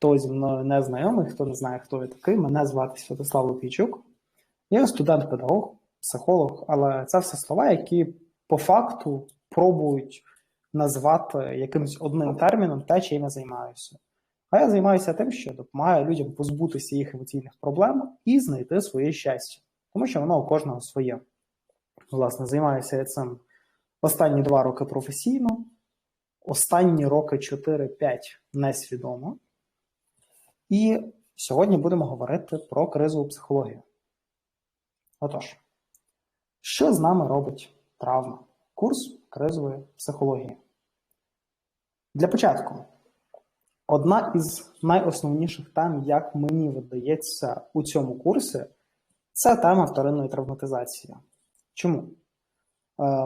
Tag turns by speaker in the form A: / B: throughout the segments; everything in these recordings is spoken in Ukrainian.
A: хто зі мною не знайомий, хто не знає, хто я такий, мене звати Святослав Лукійчук. Я студент-педагог, психолог, але це все слова, які по факту пробують назвати якимось одним терміном те, чим я займаюся. А я займаюся тим, що допомагаю людям позбутися їх емоційних проблем і знайти своє щастя, тому що воно у кожного своє. Власне, займаюся я цим останні два роки професійно, останні роки 4-5 несвідомо. І сьогодні будемо говорити про кризову психологію. Отож, що з нами робить травма? Курс кризової психології. Для початку, одна із найосновніших тем, як мені видається у цьому курсі, це тема вторинної травматизації. Чому? Е,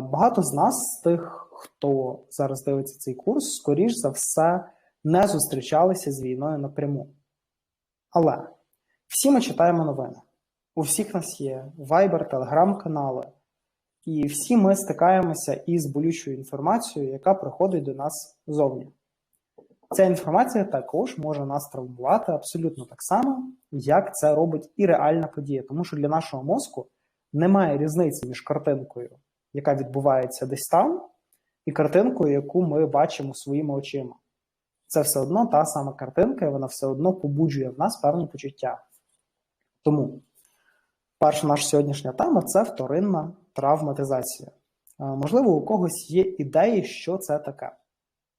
A: багато з нас, з тих, хто зараз дивиться цей курс, скоріш за все, не зустрічалися з війною напряму. Але всі ми читаємо новини. У всіх нас є Viber, телеграм-канали, і всі ми стикаємося із болючою інформацією, яка приходить до нас зовні. Ця інформація також може нас травмувати абсолютно так само, як це робить і реальна подія, тому що для нашого мозку немає різниці між картинкою, яка відбувається десь там, і картинкою, яку ми бачимо своїми очима. Це все одно та сама картинка, і вона все одно побуджує в нас певні почуття. Тому перша наша сьогоднішня тема це вторинна травматизація. Можливо, у когось є ідеї, що це таке.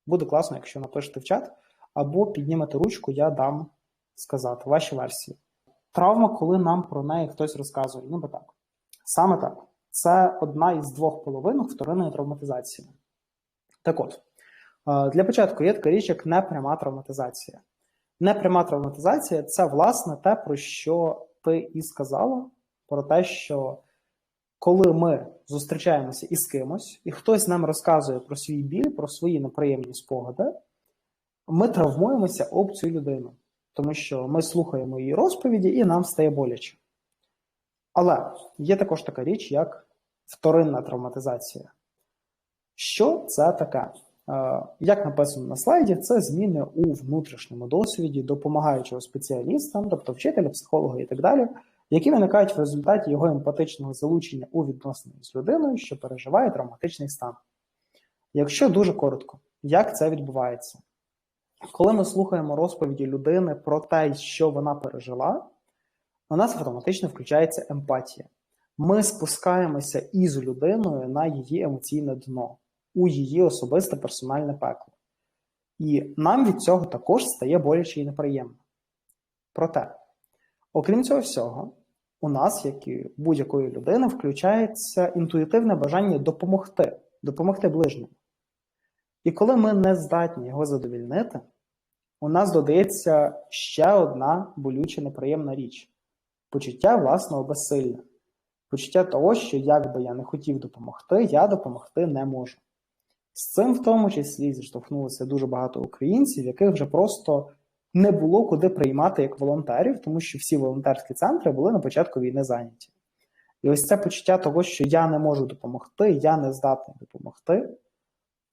A: Буде класно, якщо напишете в чат, або піднімете ручку, я дам сказати ваші версії. Травма, коли нам про неї хтось розказує, ніби так. Саме так. Це одна із двох половинок вторинної травматизації. Так от, для початку є така річ, як непряма травматизація. Непряма травматизація це, власне, те, про що ти і сказала, про те, що коли ми зустрічаємося із кимось, і хтось нам розказує про свій біль, про свої неприємні спогади, ми травмуємося об цю людину, тому що ми слухаємо її розповіді, і нам стає боляче. Але є також така річ, як вторинна травматизація. Що це таке? Як написано на слайді, це зміни у внутрішньому досвіді допомагаючого спеціалістам, тобто вчителя, психолога і так далі, які виникають в результаті його емпатичного залучення у відносини з людиною, що переживає травматичний стан. Якщо дуже коротко, як це відбувається? Коли ми слухаємо розповіді людини про те, що вона пережила, у нас автоматично включається емпатія. Ми спускаємося із людиною на її емоційне дно, у її особисте персональне пекло. І нам від цього також стає боляче і неприємно. Проте, окрім цього всього, у нас, як і будь-якої людини, включається інтуїтивне бажання допомогти, допомогти ближньому. І коли ми не здатні його задовільнити, у нас додається ще одна болюча неприємна річ почуття власного безсилля, почуття того, що як би я не хотів допомогти, я допомогти не можу. З цим в тому числі зіштовхнулося дуже багато українців, яких вже просто не було куди приймати як волонтерів, тому що всі волонтерські центри були на початку війни зайняті. І ось це почуття того, що я не можу допомогти, я не здатний допомогти,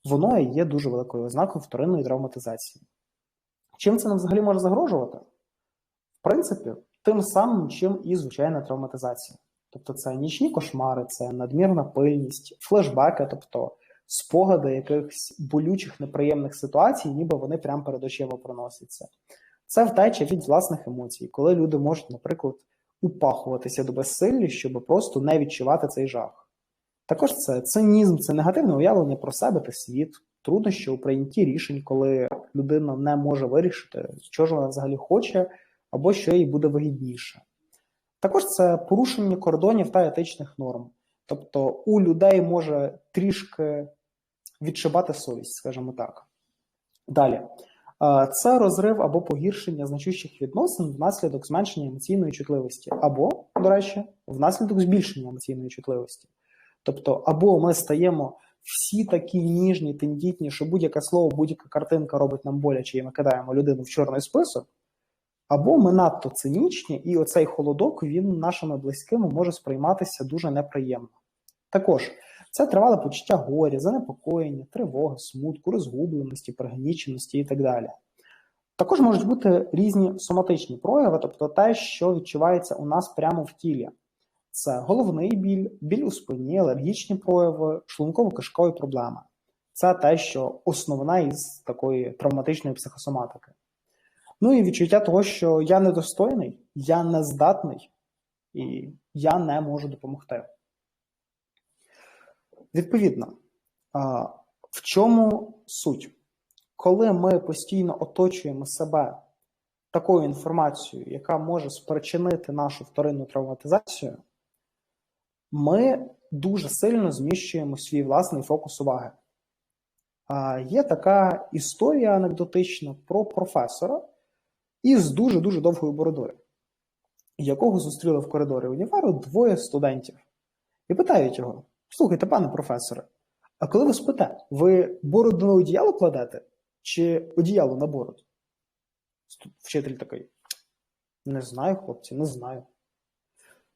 A: воно і є дуже великою ознакою вторинної травматизації. Чим це нам взагалі може загрожувати? В принципі, тим самим, чим і звичайна травматизація. Тобто це нічні кошмари, це надмірна пильність, флешбеки, тобто спогади якихось болючих неприємних ситуацій, ніби вони прямо перед очима проносяться. Це втеча від власних емоцій, коли люди можуть, наприклад, упахуватися до безсиллі, щоб просто не відчувати цей жах. Також це цинізм, це негативне уявлення про себе та світ, труднощі у прийнятті рішень, коли людина не може вирішити, що ж вона взагалі хоче, або що їй буде вигідніше. Також це порушення кордонів та етичних норм. Тобто у людей може трішки відшибати совість, скажімо так. Далі. Це розрив або погіршення значущих відносин внаслідок зменшення емоційної чутливості, або, до речі, внаслідок збільшення емоційної чутливості. Тобто, або ми стаємо всі такі ніжні, тендітні, що будь-яке слово, будь-яка картинка робить нам боляче, і ми кидаємо людину в чорний список, або ми надто цинічні, і оцей холодок він нашими близькими може сприйматися дуже неприємно. Також це тривале почуття горя, занепокоєння, тривоги, смутку, розгубленості, пригніченості і так далі. Також можуть бути різні соматичні прояви, тобто те, що відчувається у нас прямо в тілі. Це головний біль, біль у спині, алергічні прояви, шлунково-кишкові проблеми. Це те, що основна із такої травматичної психосоматики. Ну і відчуття того, що я недостойний, я не здатний і я не можу допомогти. Відповідно, в чому суть? Коли ми постійно оточуємо себе такою інформацією, яка може спричинити нашу вторинну травматизацію, ми дуже сильно зміщуємо свій власний фокус уваги. Є така історія анекдотична про професора із дуже-дуже довгою бородою, якого зустріли в коридорі універу двоє студентів, і питають його: Слухайте, пане професоре, а коли ви спите, ви бороду на одіяло кладете чи одіяло на бороду? Вчитель такий: Не знаю, хлопці, не знаю.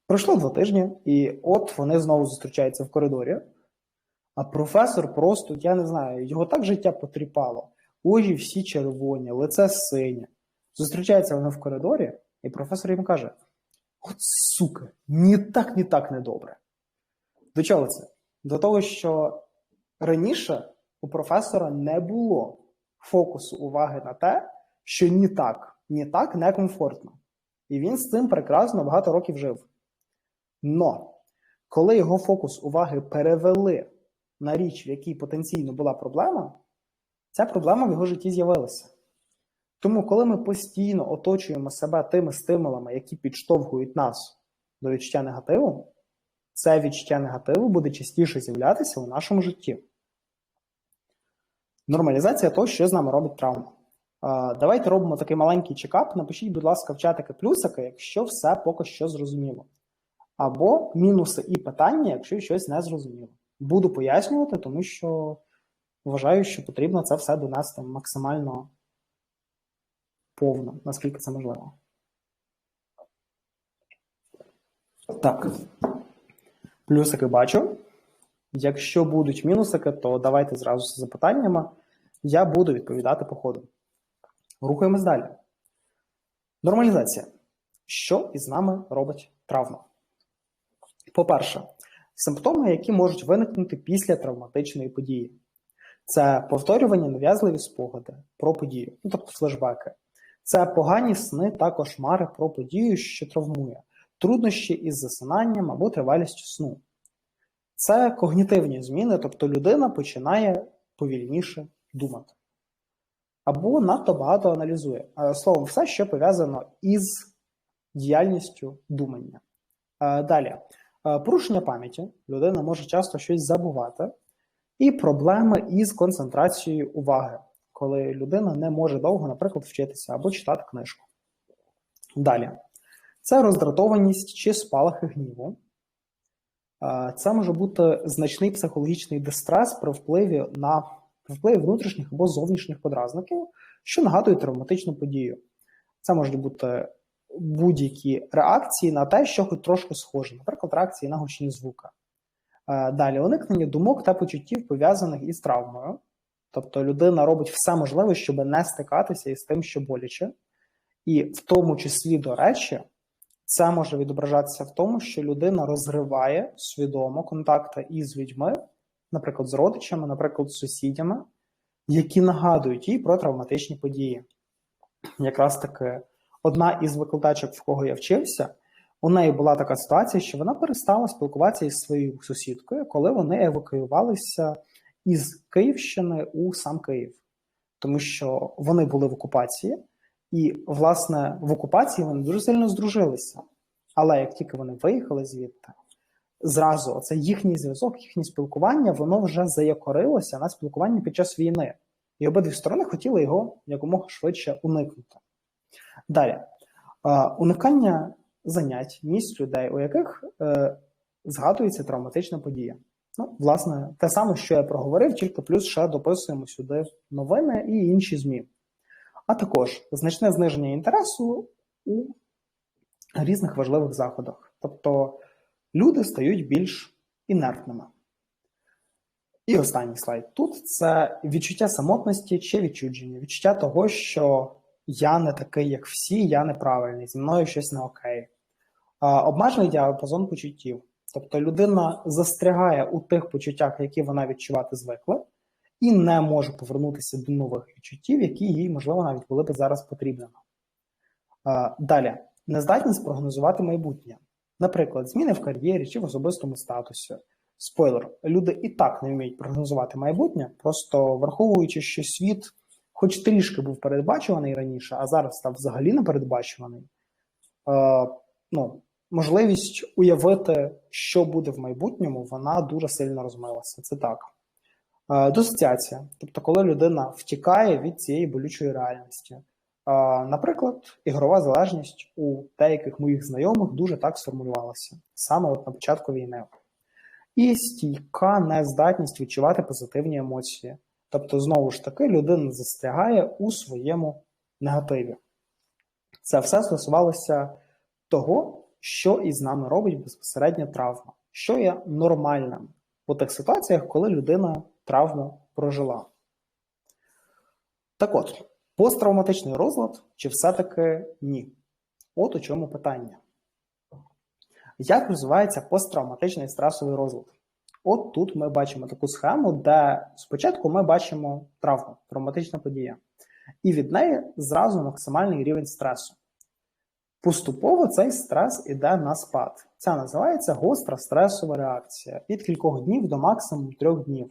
A: Пройшло два тижні, і от вони знову зустрічаються в коридорі. А професор просто, я не знаю, його так життя потріпало. Очі всі червоні, лице синє. Зустрічаються вони в коридорі, і професор їм каже: От сука, ні так, ні так недобре. До чого це? До того, що раніше у професора не було фокусу уваги на те, що ні так, ні так некомфортно. І він з цим прекрасно багато років жив. Но коли його фокус уваги перевели на річ, в якій потенційно була проблема, ця проблема в його житті з'явилася. Тому, коли ми постійно оточуємо себе тими стимулами, які підштовхують нас до відчуття негативу, це відчуття негативу буде частіше з'являтися у нашому житті. Нормалізація того, що з нами робить травма. Давайте робимо такий маленький чекап. Напишіть, будь ласка, в чатики плюсики, якщо все поки що зрозуміло. Або мінуси і питання, якщо щось не зрозуміло. Буду пояснювати, тому що вважаю, що потрібно це все донести максимально повно, наскільки це можливо. Так. Плюсики бачу. Якщо будуть мінусики, то давайте зразу з запитаннями. Я буду відповідати по ходу. Рухаємось далі. Нормалізація. Що із нами робить травма? По-перше, симптоми, які можуть виникнути після травматичної події. Це повторювання нав'язливі спогади про подію, ну, тобто флешбеки. Це погані сни та кошмари про подію, що травмує, труднощі із засинанням або тривалістю сну. Це когнітивні зміни, тобто людина починає повільніше думати. Або надто багато аналізує. Словом, все, що пов'язано із діяльністю думання. Далі, порушення пам'яті. Людина може часто щось забувати, і проблеми із концентрацією уваги, коли людина не може довго, наприклад, вчитися або читати книжку. Далі, це роздратованість чи спалахи гніву. Це може бути значний психологічний дистрес при впливі на впливі внутрішніх або зовнішніх подразників, що нагадують травматичну подію. Це можуть бути будь-які реакції на те, що хоч трошки схоже, наприклад, реакції на гучні звуки. Далі уникнення думок та почуттів пов'язаних із травмою. Тобто людина робить все можливе, щоб не стикатися із тим, що боляче. І в тому числі, до речі, це може відображатися в тому, що людина розриває свідомо контакти із людьми, наприклад, з родичами, наприклад, з сусідями, які нагадують їй про травматичні події. Якраз таки одна із викладачок, в кого я вчився, у неї була така ситуація, що вона перестала спілкуватися із своєю сусідкою, коли вони евакуювалися із Київщини у сам Київ, тому що вони були в окупації. І, власне, в окупації вони дуже сильно здружилися. Але як тільки вони виїхали звідти, зразу це їхній зв'язок, їхнє спілкування, воно вже заякорилося на спілкуванні під час війни. І обидві сторони хотіли його якомога швидше уникнути. Далі, уникання занять, місць людей, у яких е, згадується травматична подія. Ну, власне, те саме, що я проговорив, тільки плюс ще дописуємо сюди новини і інші ЗМІ а також значне зниження інтересу у різних важливих заходах. Тобто люди стають більш інертними. І останній слайд тут це відчуття самотності чи відчудження, відчуття того, що я не такий, як всі, я неправильний, зі мною щось не окей. Обмежений діапазон почуттів. Тобто людина застрягає у тих почуттях, які вона відчувати звикла, і не може повернутися до нових відчуттів, які їй, можливо, навіть були б зараз потрібними. Далі, нездатність прогнозувати майбутнє. Наприклад, зміни в кар'єрі чи в особистому статусі. Спойлер, люди і так не вміють прогнозувати майбутнє, просто враховуючи, що світ, хоч трішки був передбачуваний раніше, а зараз став взагалі непередбачуваний, е, ну, можливість уявити, що буде в майбутньому, вона дуже сильно розмилася. Це так. Е, дисоціація. Тобто, коли людина втікає від цієї болючої реальності. Е, наприклад, ігрова залежність у деяких моїх знайомих дуже так сформулювалася саме от на початку війни. І стійка нездатність відчувати позитивні емоції. Тобто, знову ж таки, людина застрягає у своєму негативі. Це все стосувалося того, що із нами робить безпосередня травма, що є нормальним у тих ситуаціях, коли людина травму прожила. Так от, посттравматичний розлад чи все-таки ні? От у чому питання. Як розвивається посттравматичний стресовий розлад? От тут ми бачимо таку схему, де спочатку ми бачимо травму, травматична подія, і від неї зразу максимальний рівень стресу. Поступово цей стрес іде на спад. Це називається гостра стресова реакція від кількох днів до максимум трьох днів.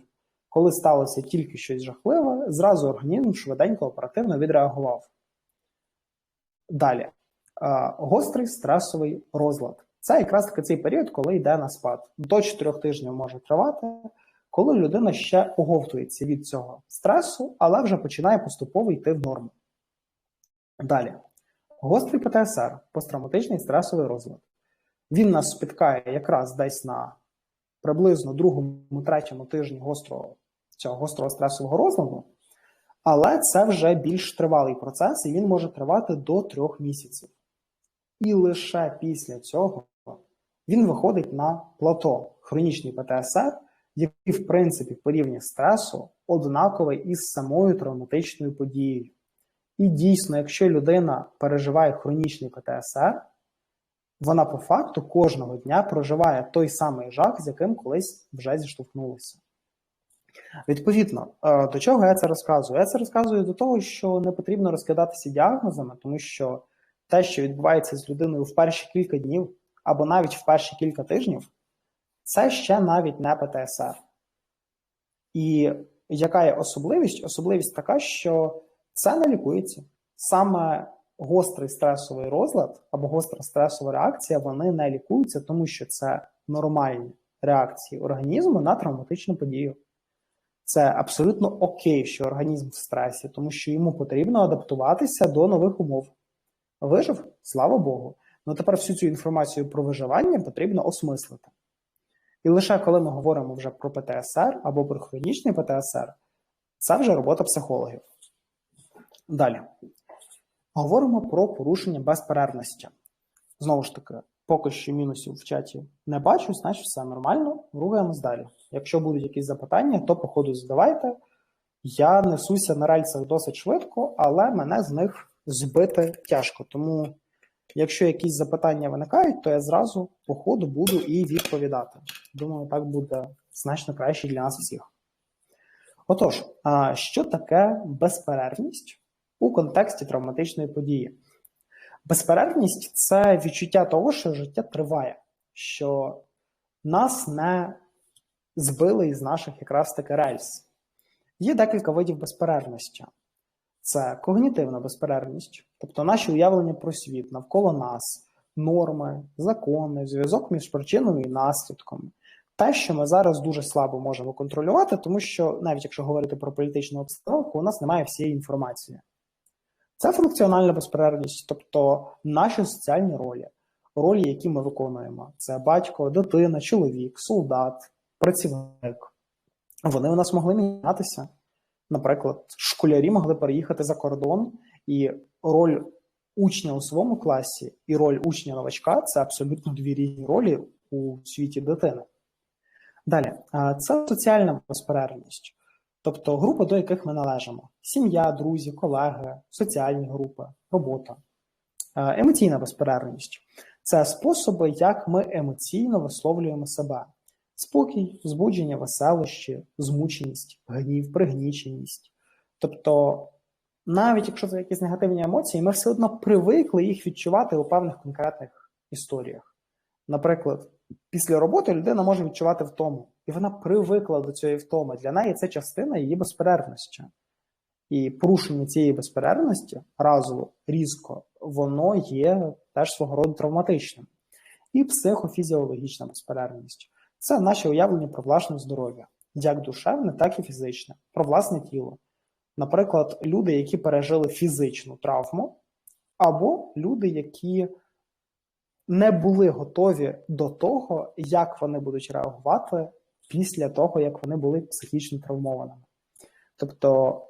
A: Коли сталося тільки щось жахливе, зразу організм швиденько оперативно відреагував. Далі. Гострий стресовий розлад. Це якраз таки цей період, коли йде на спад. До 4 тижнів може тривати, коли людина ще оговтується від цього стресу, але вже починає поступово йти в норму. Далі. Гострий ПТСР посттравматичний стресовий розлад. Він нас спіткає якраз десь на приблизно другому-третьому тижні гострого цього гострого стресового розладу, але це вже більш тривалий процес, і він може тривати до трьох місяців. І лише після цього він виходить на плато хронічний ПТСР, який, в принципі, по рівні стресу однаковий із самою травматичною подією. І дійсно, якщо людина переживає хронічний ПТСР, вона по факту кожного дня проживає той самий жах, з яким колись вже зіштовхнулася. Відповідно, е, до чого я це розказую? Я це розказую до того, що не потрібно розкидатися діагнозами, тому що те, що відбувається з людиною в перші кілька днів або навіть в перші кілька тижнів, це ще навіть не ПТСР. І яка є особливість? Особливість така, що це не лікується. Саме гострий стресовий розлад або гостра стресова реакція, вони не лікуються, тому що це нормальні реакції організму на травматичну подію. Це абсолютно окей, що організм в стресі, тому що йому потрібно адаптуватися до нових умов. Вижив, слава Богу. Ну тепер всю цю інформацію про виживання потрібно осмислити. І лише коли ми говоримо вже про ПТСР або про хронічний ПТСР, це вже робота психологів. Далі. Говоримо про порушення безперервності. Знову ж таки, поки що мінусів в чаті не бачу, значить все нормально, рухаємось далі. Якщо будуть якісь запитання, то по ходу задавайте. Я несуся на рельсах досить швидко, але мене з них збити тяжко. Тому, якщо якісь запитання виникають, то я зразу по ходу буду і відповідати. Думаю, так буде значно краще для нас всіх. Отож, що таке безперервність у контексті травматичної події? Безперервність це відчуття того, що життя триває, що нас не збили із наших якраз таки рельс. Є декілька видів безперервності. Це когнітивна безперервність, тобто наші уявлення про світ навколо нас, норми, закони, зв'язок між причиною і наслідком. Те, що ми зараз дуже слабо можемо контролювати, тому що навіть якщо говорити про політичну обстановку, у нас немає всієї інформації. Це функціональна безперервність, тобто наші соціальні ролі, ролі, які ми виконуємо: це батько, дитина, чоловік, солдат, працівник. Вони у нас могли мінятися. Наприклад, школярі могли переїхати за кордон, і роль учня у своєму класі і роль учня-новачка це абсолютно дві різні ролі у світі дитини. Далі, це соціальна безперервність. Тобто групи, до яких ми належимо: сім'я, друзі, колеги, соціальні групи, робота. Е, емоційна безперервність це способи, як ми емоційно висловлюємо себе: спокій, збудження, веселощі, змученість, гнів, пригніченість. Тобто, навіть якщо це якісь негативні емоції, ми все одно привикли їх відчувати у певних конкретних історіях. Наприклад, після роботи людина може відчувати втому, і вона привикла до цієї втоми. Для неї це частина її безперервності. І порушення цієї безперервності разово різко, воно є теж свого роду травматичним. І психофізіологічна безперервність це наше уявлення про власне здоров'я, як душевне, так і фізичне, про власне тіло. Наприклад, люди, які пережили фізичну травму, або люди, які не були готові до того, як вони будуть реагувати після того, як вони були психічно травмованими. Тобто,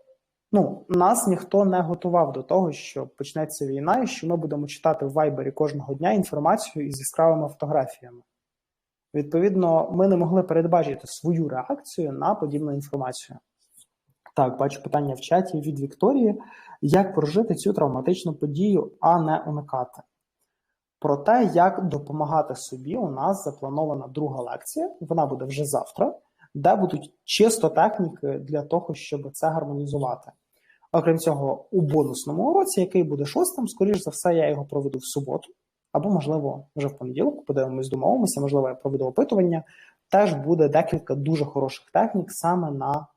A: ну, нас ніхто не готував до того, що почнеться війна, і що ми будемо читати в вайбері кожного дня інформацію із яскравими фотографіями. Відповідно, ми не могли передбачити свою реакцію на подібну інформацію. Так, бачу питання в чаті від Вікторії: як прожити цю травматичну подію, а не уникати. Про те, як допомагати собі, у нас запланована друга лекція, вона буде вже завтра, де будуть чисто техніки для того, щоб це гармонізувати. Окрім цього, у бонусному уроці, який буде шостим, скоріш за все, я його проведу в суботу, або, можливо, вже в понеділок, подивимось, домовимося, можливо, я проведу опитування. Теж буде декілька дуже хороших технік саме на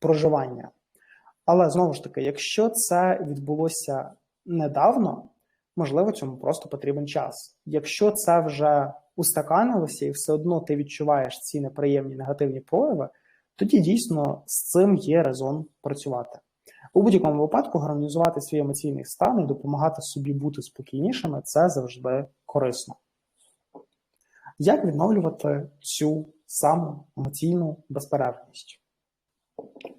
A: проживання. Але знову ж таки, якщо це відбулося недавно, можливо, цьому просто потрібен час. Якщо це вже устаканилося і все одно ти відчуваєш ці неприємні негативні прояви, тоді дійсно з цим є резон працювати. У будь-якому випадку гармонізувати свій емоційний стан і допомагати собі бути спокійнішими це завжди корисно. Як відновлювати цю саму емоційну безперервність?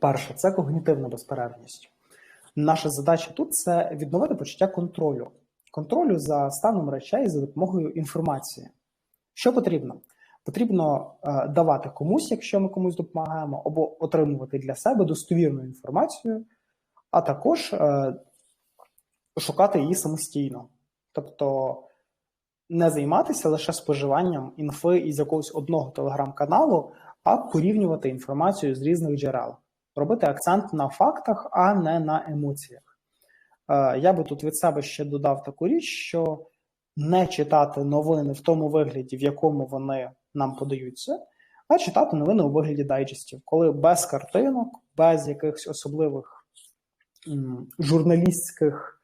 A: Перше, це когнітивна безперервність. Наша задача тут це відновити почуття контролю, контролю за станом речей за допомогою інформації. Що потрібно? Потрібно е, давати комусь, якщо ми комусь допомагаємо, або отримувати для себе достовірну інформацію, а також е, шукати її самостійно. Тобто не займатися лише споживанням інфи із якогось одного телеграм-каналу, а порівнювати інформацію з різних джерел, робити акцент на фактах, а не на емоціях. Е, я би тут від себе ще додав таку річ, що не читати новини в тому вигляді, в якому вони нам подаються, а читати новини у вигляді дайджестів, коли без картинок, без якихось особливих журналістських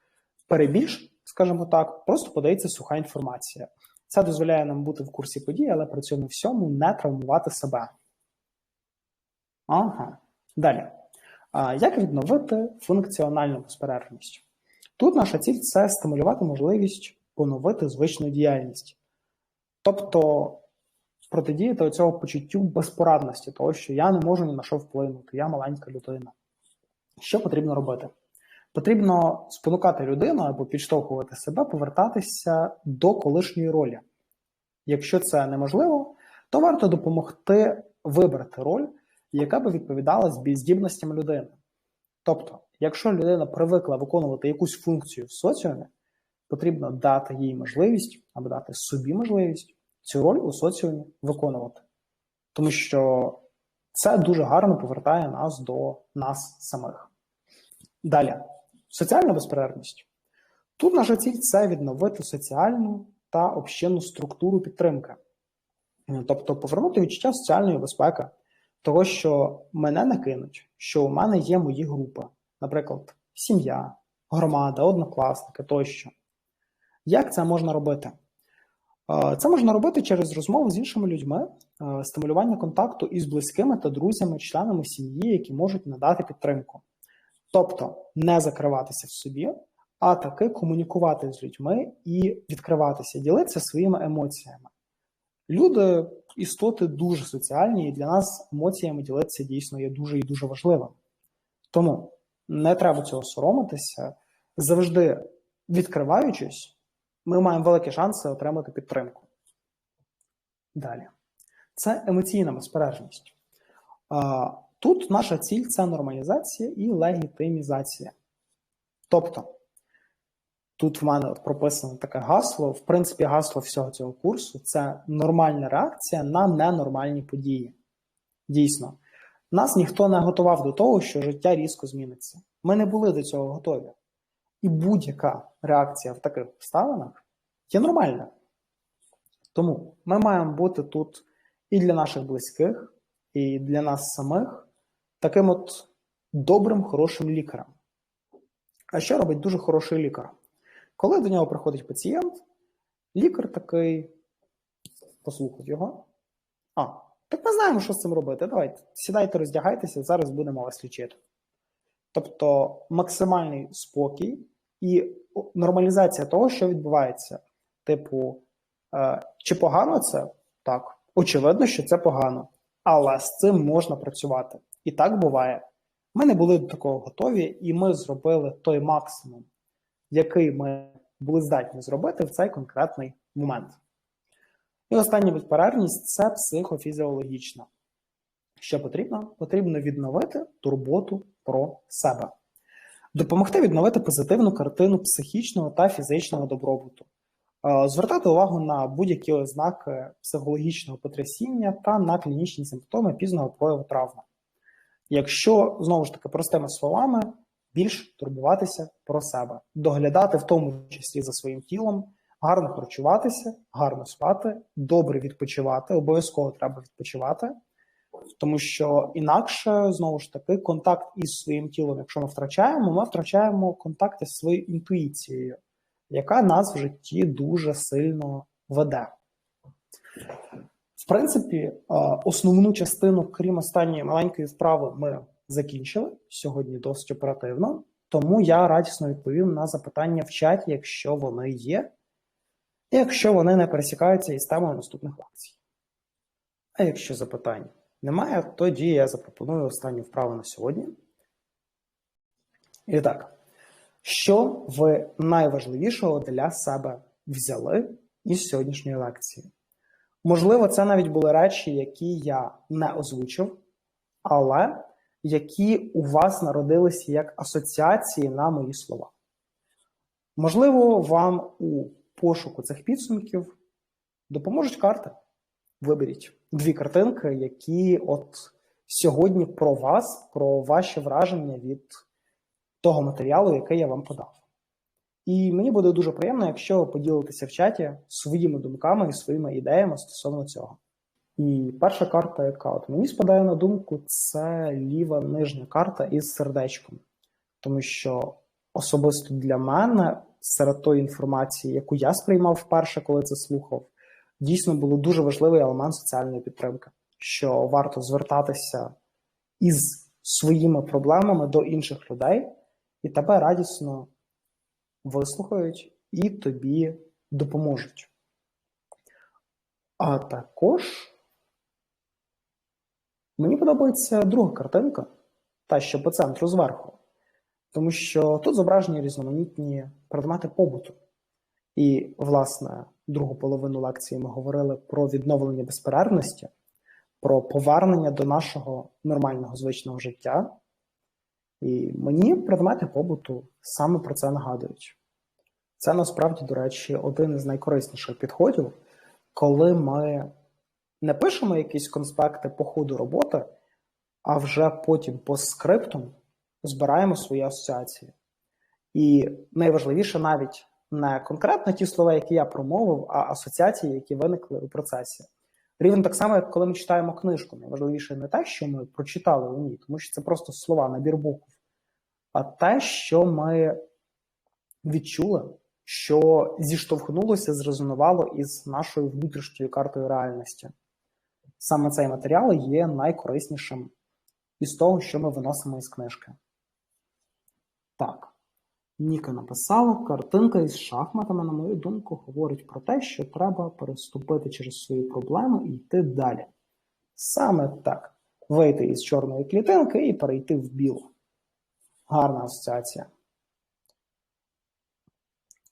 A: перебіж, скажімо так, просто подається суха інформація. Це дозволяє нам бути в курсі подій, але при цьому всьому не травмувати себе. Ага. Далі. А, Як відновити функціональну безперервність? Тут наша ціль це стимулювати можливість поновити звичну діяльність. Тобто протидіяти цього почуттю безпорадності, того, що я не можу ні на що вплинути, я маленька людина. Що потрібно робити? Потрібно спонукати людину або підштовхувати себе, повертатися до колишньої ролі. Якщо це неможливо, то варто допомогти вибрати роль, яка би відповідала здібностям людини. Тобто, якщо людина привикла виконувати якусь функцію в соціумі, потрібно дати їй можливість або дати собі можливість цю роль у соціумі виконувати. Тому що це дуже гарно повертає нас до нас самих. Далі, соціальна безперервність. Тут наша ціль це відновити соціальну та общинну структуру підтримки, тобто повернути відчуття соціальної безпеки, того, що мене не кинуть, що у мене є мої групи, наприклад, сім'я, громада, однокласники тощо. Як це можна робити? Це можна робити через розмову з іншими людьми, стимулювання контакту із близькими та друзями, членами сім'ї, які можуть надати підтримку. Тобто не закриватися в собі, а таки комунікувати з людьми і відкриватися, ділитися своїми емоціями. Люди істоти дуже соціальні, і для нас емоціями ділитися дійсно є дуже і дуже важливим. Тому не треба цього соромитися. Завжди відкриваючись, ми маємо великі шанси отримати підтримку. Далі. Це емоційна безпережність. Тут наша ціль це нормалізація і легітимізація. Тобто, тут в мене прописано таке гасло. В принципі, гасло всього цього курсу це нормальна реакція на ненормальні події. Дійсно, нас ніхто не готував до того, що життя різко зміниться. Ми не були до цього готові. І будь-яка реакція в таких обставинах є нормальна. Тому ми маємо бути тут і для наших близьких, і для нас самих таким от добрим, хорошим лікарем. А що робить дуже хороший лікар? Коли до нього приходить пацієнт, лікар такий послухав його. А, так ми знаємо, що з цим робити. Давайте, сідайте, роздягайтеся, зараз будемо вас лічити. Тобто максимальний спокій і нормалізація того, що відбувається. Типу, е, чи погано це? Так. Очевидно, що це погано, але з цим можна працювати. І так буває. Ми не були до такого готові, і ми зробили той максимум, який ми були здатні зробити в цей конкретний момент. І остання безперервність це психофізіологічна. Що потрібно? Потрібно відновити турботу про себе, допомогти відновити позитивну картину психічного та фізичного добробуту, звертати увагу на будь-які ознаки психологічного потрясіння та на клінічні симптоми пізного прояву травми. Якщо знову ж таки простими словами, більш турбуватися про себе, доглядати в тому числі за своїм тілом, гарно харчуватися, гарно спати, добре відпочивати, обов'язково треба відпочивати, тому що інакше знову ж таки контакт із своїм тілом, якщо ми втрачаємо, ми втрачаємо контакт із своєю інтуїцією, яка нас в житті дуже сильно веде. В принципі, основну частину, крім останньої маленької справи, ми закінчили. Сьогодні досить оперативно, тому я радісно відповім на запитання в чаті, якщо вони є, якщо вони не пересікаються із темою наступних лекцій. А якщо запитань немає, тоді я запропоную останню вправу на сьогодні. І так, що ви найважливішого для себе взяли із сьогоднішньої лекції? Можливо, це навіть були речі, які я не озвучив, але які у вас народилися як асоціації на мої слова. Можливо, вам у пошуку цих підсумків допоможуть карти. Виберіть дві картинки, які от сьогодні про вас, про ваші враження від того матеріалу, який я вам подав. І мені буде дуже приємно, якщо ви поділитеся в чаті своїми думками і своїми ідеями стосовно цього. І перша карта, яка от мені спадає на думку, це ліва нижня карта із сердечком. Тому що особисто для мене, серед тої інформації, яку я сприймав вперше, коли це слухав, дійсно було дуже важливий елемент соціальної підтримки, що варто звертатися із своїми проблемами до інших людей, і тебе радісно вислухають і тобі допоможуть. А також мені подобається друга картинка, та що по центру зверху, тому що тут зображені різноманітні предмети побуту. І, власне, другу половину лекції ми говорили про відновлення безперервності, про повернення до нашого нормального звичного життя. І мені предмети побуту саме про це нагадують. Це насправді, до речі, один із найкорисніших підходів, коли ми не пишемо якісь конспекти по ходу роботи, а вже потім по скриптам збираємо свої асоціації. І найважливіше навіть не конкретно ті слова, які я промовив, а асоціації, які виникли у процесі. Рівно так само, як коли ми читаємо книжку. Найважливіше не те, що ми прочитали у ній, тому що це просто слова, набір букв, а те, що ми відчули, що зіштовхнулося, зрезонувало із нашою внутрішньою картою реальності. Саме цей матеріал є найкориснішим із того, що ми виносимо із книжки. Так. Ніка написала, картинка із шахматами, на мою думку, говорить про те, що треба переступити через свої проблеми і йти далі. Саме так. Вийти із чорної клітинки і перейти в білу. Гарна асоціація.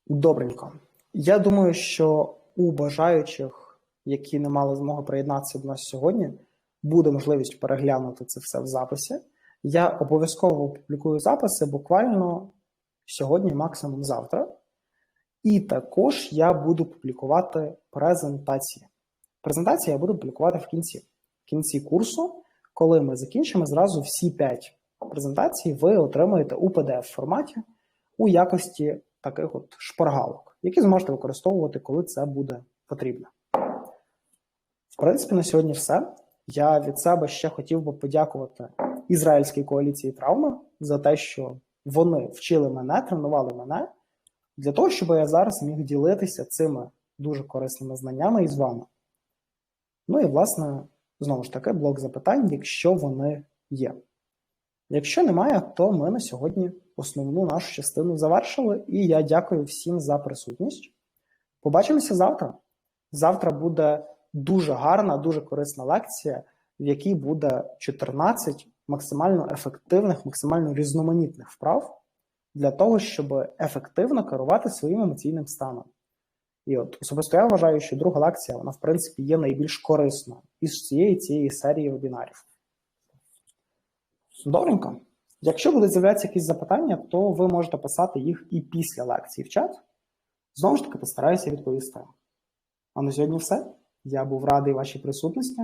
A: Добренько. Я думаю, що у бажаючих, які не мали змоги приєднатися до нас сьогодні, буде можливість переглянути це все в записі. Я обов'язково публікую записи буквально сьогодні, максимум завтра. І також я буду публікувати презентації. Презентації я буду публікувати в кінці. В кінці курсу, коли ми закінчимо, зразу всі 5 презентацій ви отримаєте у PDF форматі у якості таких от шпаргалок, які зможете використовувати, коли це буде потрібно. В принципі, на сьогодні все. Я від себе ще хотів би подякувати ізраїльській коаліції травми за те, що вони вчили мене, тренували мене для того, щоб я зараз міг ділитися цими дуже корисними знаннями із вами. Ну і, власне, знову ж таки, блок запитань, якщо вони є. Якщо немає, то ми на сьогодні основну нашу частину завершили, і я дякую всім за присутність. Побачимося завтра. Завтра буде дуже гарна, дуже корисна лекція, в якій буде 14 максимально ефективних, максимально різноманітних вправ для того, щоб ефективно керувати своїм емоційним станом. І от особисто я вважаю, що друга лекція, вона, в принципі, є найбільш корисною із цієї цієї серії вебінарів. Добренько. Якщо будуть з'являтися якісь запитання, то ви можете писати їх і після лекції в чат. Знову ж таки, постараюся відповісти. А на сьогодні все. Я був радий вашій присутності.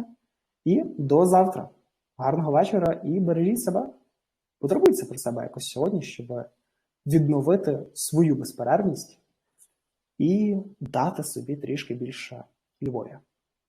A: І до завтра. Гарного вечора і бережіть себе. Потурбуйтеся про себе якось сьогодні, щоб відновити свою безперервність і дати собі трішки більше любові.